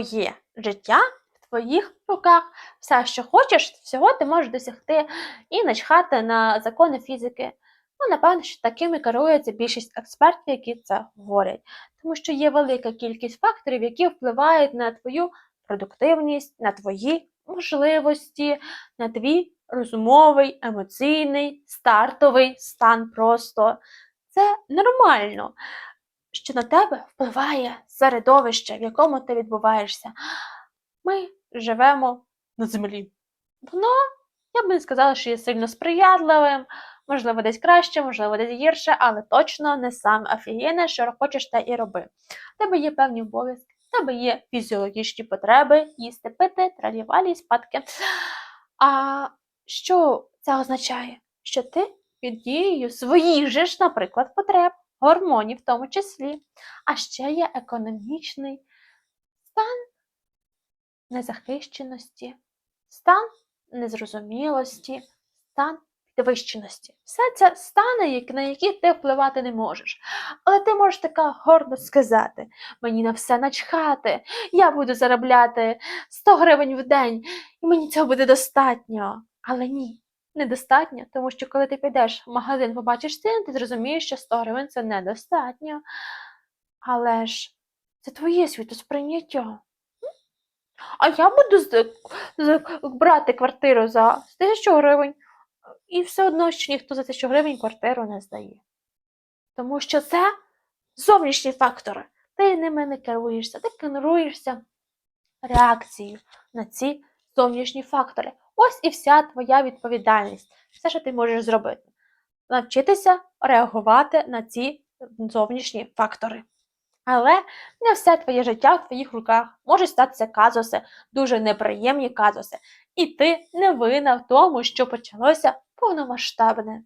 твоє життя в твоїх руках. Все, що хочеш, всього ти можеш досягти і начхати на закони фізики. Ну, напевно, що такими керується більшість експертів, які це говорять, тому що є велика кількість факторів, які впливають на твою продуктивність, на твої можливості, на твій розумовий, емоційний, стартовий стан просто. Це нормально, що на тебе впливає середовище, в якому ти відбуваєшся. Ми живемо на землі. Воно, я б не сказала, що є сильно сприятливим, можливо, десь краще, можливо, десь гірше, але точно не саме офігенне, що хочеш те і роби. В тебе є певні обов'язки, в тебе є фізіологічні потреби, їсти, пити, тралівалі, спадки. А що це означає? Що ти під дією своїх же ж, наприклад, потреб, гормонів в тому числі, а ще є економічний стан незахищеності, стан незрозумілості, стан підвищеності. Все це стани, на які ти впливати не можеш. Але ти можеш така гордо сказати: мені на все начхати, я буду заробляти 100 гривень в день, і мені цього буде достатньо. Але ні, недостатньо, тому що коли ти підеш в магазин, побачиш ціни, ти зрозумієш, що 100 гривень це недостатньо. Але ж це твоє світосприйняття. А я буду з- з- брати квартиру за 1000 гривень, і все одно, що ніхто за 1000 гривень квартиру не здає. Тому що це зовнішні фактори. Ти ними не керуєшся, ти керуєшся реакцією на ці зовнішні фактори. Ось і вся твоя відповідальність. Все, що ти можеш зробити. Навчитися реагувати на ці зовнішні фактори. Але не все твоє життя в твоїх руках. Можуть статися казуси, дуже неприємні казуси. І ти не винна в тому, що почалося повномасштабне